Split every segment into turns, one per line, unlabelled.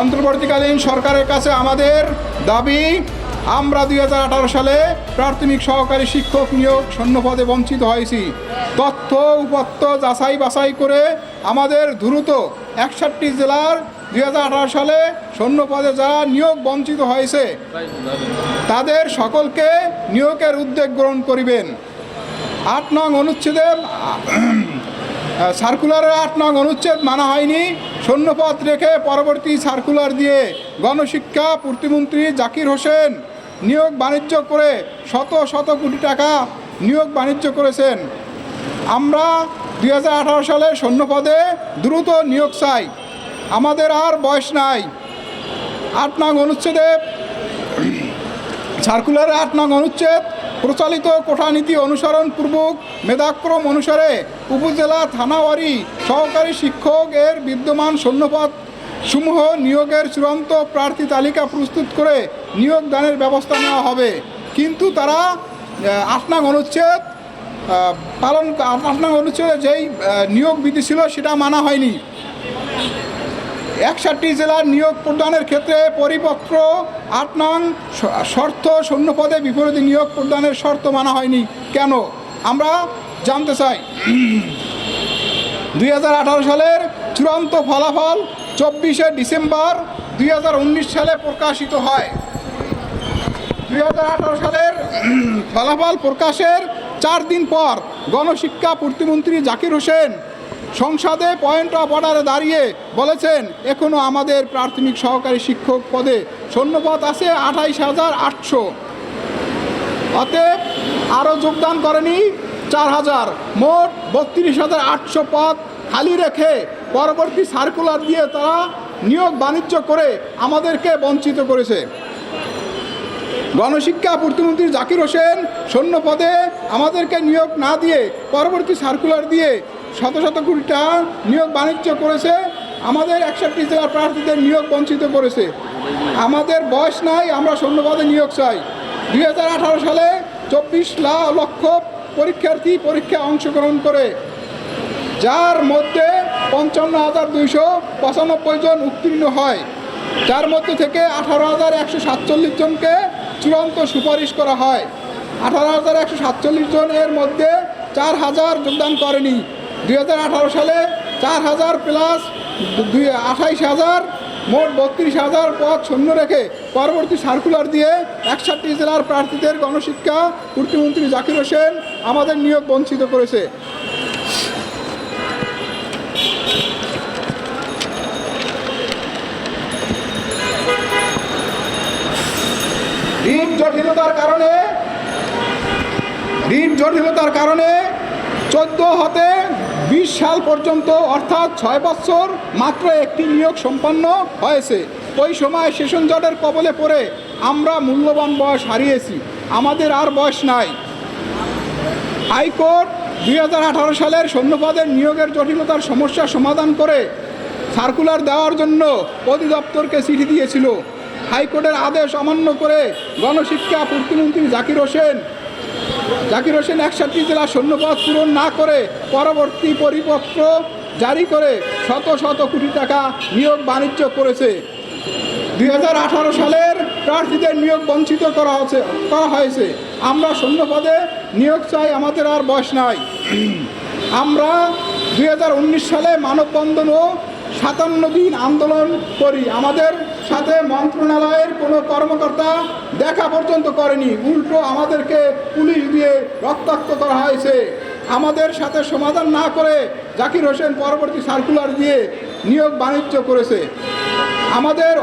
অন্তর্বর্তীকালীন সরকারের কাছে আমাদের দাবি, আমরা দুই হাজার আঠারো সালে প্রাথমিক সহকারী শিক্ষক নিয়োগ শূন্যপদে বঞ্চিত হয়েছি। তথ্য উপত্য যাচাই বাছাই করে আমাদের দ্রুত একষট্টি জেলার দুই হাজার আঠারো সালে শূন্যপদে যারা নিয়োগ বঞ্চিত হয়েছে, তাদের সকলকে নিয়োগের উদ্যোগ গ্রহণ করিবেন। আট নং অনুচ্ছেদে সার্কুলারের আট নং অনুচ্ছেদ মানা হয়নি। শূন্যপদ রেখে পরবর্তী সার্কুলার দিয়ে গণশিক্ষা প্রতিমন্ত্রী জাকির হোসেন নিয়োগ বাণিজ্য করে শত শত কোটি টাকা নিয়োগ বাণিজ্য করেছেন। আমরা দু হাজার আঠারো সালে শূন্যপদে দ্রুত নিয়োগ চাই। আমাদের আর বয়স নাই। আট নং অনুচ্ছেদে সার্কুলারের আট নং অনুচ্ছেদ প্রচলিত কোঠানীতি অনুসরণ পূর্বক মেধাক্রম অনুসারে উপজেলা থানাওয়ারি সহকারী শিক্ষক এর বিদ্যমান শূন্যপদ সমূহ নিয়োগের চূড়ান্ত প্রার্থী তালিকা প্রস্তুত করে নিয়োগ দানের ব্যবস্থা নেওয়া হবে। কিন্তু তারা আহ, আট নং অনুচ্ছেদ পালন আট নং অনুচ্ছেদে যেই নিয়োগ বিধি ছিল সেটা মানা হয়নি। একষট্টি জেলার নিয়োগ প্রদানের ক্ষেত্রে পরিপত্র আট নং শর্ত শূন্যপদে বিপরীতে নিয়োগ প্রদানের শর্ত মানা হয়নি। কেন? আমরা জানতে চাই। দুই হাজার আঠারো সালের চূড়ান্ত ফলাফল চব্বিশে ডিসেম্বর দুই হাজার উনিশ সালে প্রকাশিত হয়। দুই হাজার আঠারো সালের ফলাফল প্রকাশের চার দিন পর গণশিক্ষা প্রতিমন্ত্রী জাকির হোসেন সংসদে পয়েন্ট অফ অর্ডারে দাঁড়িয়ে বলেছেন এখনও আমাদের প্রাথমিক সহকারী শিক্ষক পদে শূন্যপদ আছে আঠাইশ হাজার আটশো। অতএব আরও যোগদান করেনি চার হাজার মোট বত্রিশ হাজার আটশো পদ খালি রেখে পরবর্তী সার্কুলার দিয়ে তারা নিয়োগ বাণিজ্য করে আমাদেরকে বঞ্চিত করেছে। গণশিক্ষা প্রতিমন্ত্রী জাকির হোসেন সৈন্য পদে আমাদেরকে নিয়োগ না দিয়ে পরবর্তী সার্কুলার দিয়ে শত শত কোটি টাকা নিয়োগ বাণিজ্য করেছে, আমাদের একষট্টি জেলার প্রার্থীদের নিয়োগ বঞ্চিত করেছে। আমাদের বয়স নাই, আমরা শূন্য পদে নিয়োগ চাই। দুই হাজার আঠারো সালে চব্বিশ লক্ষ পরীক্ষার্থী পরীক্ষায় অংশগ্রহণ করে, যার মধ্যে পঞ্চান্ন হাজার দুইশো পঁচানব্বই জন উত্তীর্ণ হয়। যার মধ্যে থেকে আঠারো হাজার একশো সাতচল্লিশ জনকে চূড়ান্ত সুপারিশ করা হয়। আঠারো হাজার একশো সাতচল্লিশ জনের মধ্যে চার হাজার যোগদান করেনি। দুই হাজার আঠারো সালে চার হাজার প্লাস দুই আঠাইশ হাজার মোট বত্রিশ হাজার পদ শূন্য রেখে পরবর্তী সার্কুলার দিয়ে একষট্টি জেলার প্রার্থীদের গণশিক্ষা প্রতিমন্ত্রী জাকির হোসেন আমাদের নিয়োগ বঞ্চিত করেছে। ঋণ জটিলতার কারণে, ঋণ জটিলতার কারণে চোদ্দ হতে বিশ সাল পর্যন্ত, অর্থাৎ ছয় বছর মাত্র একটি নিয়োগ সম্পন্ন হয়েছে। ওই সময় সেশন জটের কবলে পড়ে আমরা মূল্যবান বয়স হারিয়েছি। আমাদের আর বয়স নাই। হাইকোর্ট দুই হাজার আঠারো সালের সৈন্যপদের নিয়োগের জটিলতার সমস্যা সমাধান করে সার্কুলার দেওয়ার জন্য অধিদপ্তরকে চিঠি দিয়েছিল। হাইকোর্টের আদেশ অমান্য করে গণশিক্ষা প্রতিমন্ত্রী জাকির হোসেন জাকির হোসেন একষট্টি জেলা সৈন্যপদ পূরণ না করে পরবর্তী পরিপত্র জারি করে শত শত কোটি টাকা নিয়োগ বাণিজ্য করেছে। দুই হাজার আঠারো সালের প্রার্থীদের নিয়োগ বঞ্চিত করা হচ্ছে, করা হয়েছে। আমরা শূন্যপদে নিয়োগ চাই, আমাদের আর বয়স নাই। আমরা দু হাজার উনিশ সালে মানববন্ধন ও সাতান্ন দিন আন্দোলন করি। আমাদের সাথে মন্ত্রণালয়ের কোনো কর্মকর্তা দেখা পর্যন্ত করেনি। উল্টো আমাদেরকে পুলিশ দিয়ে রক্তাক্ত করা হয়েছে। আমাদের সাথে সমাধান না করে জাকির হোসেন পরবর্তী সার্কুলার দিয়ে নিয়োগ বাণিজ্য করেছে। আমাদের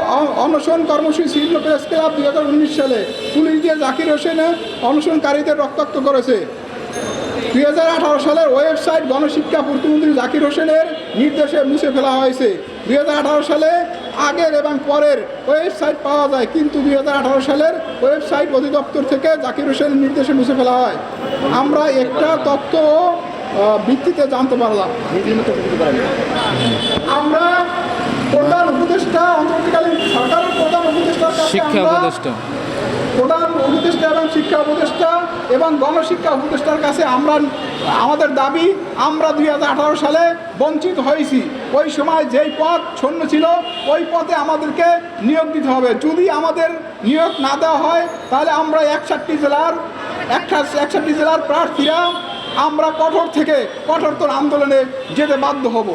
অনশন কর্মসূচি ছিল প্রেস ক্লাব দুই হাজার উনিশ সালে পুলিশ দিয়ে জাকির হোসেন অনশনকারীদের রক্তাক্ত করেছে। দুই হাজার আঠারো সালের ওয়েবসাইট গণশিক্ষা প্রতিমন্ত্রী জাকির হোসেনের নির্দেশে মুছে ফেলা হয়েছে। দুই হাজার আঠারো সালে আগের এবং পরের ওয়েবসাইট পাওয়া যায়, কিন্তু দুই হাজার আঠারো সালের ওয়েবসাইট অধিদপ্তর থেকে জাকির হোসেনের নির্দেশে মুছে ফেলা হয়। আমরা একটা তথ্য ভিত্তিতে জানতে পারলাম। আমরা প্রধান উপদেষ্টা অন্তর্বর্তীকালীন সরকারের
শিক্ষা উপদেষ্টা।
প্রধান উপদেষ্টা এবং শিক্ষা উপদেষ্টা এবং গণশিক্ষা উপদেষ্টার কাছে আমরা, আমাদের দাবি, আমরা দু হাজার আঠারো সালে বঞ্চিত হয়েছি। ওই সময় যেই পথ শূন্য ছিল, ওই পথে আমাদেরকে নিয়োগ দিতে হবে। যদি আমাদের নিয়োগ না দেওয়া হয়, তাহলে আমরা একষট্টি জেলার, একটা, একষট্টি জেলার প্রার্থীরা আমরা কঠোর থেকে কঠোরতর আন্দোলনে যেতে বাধ্য হব।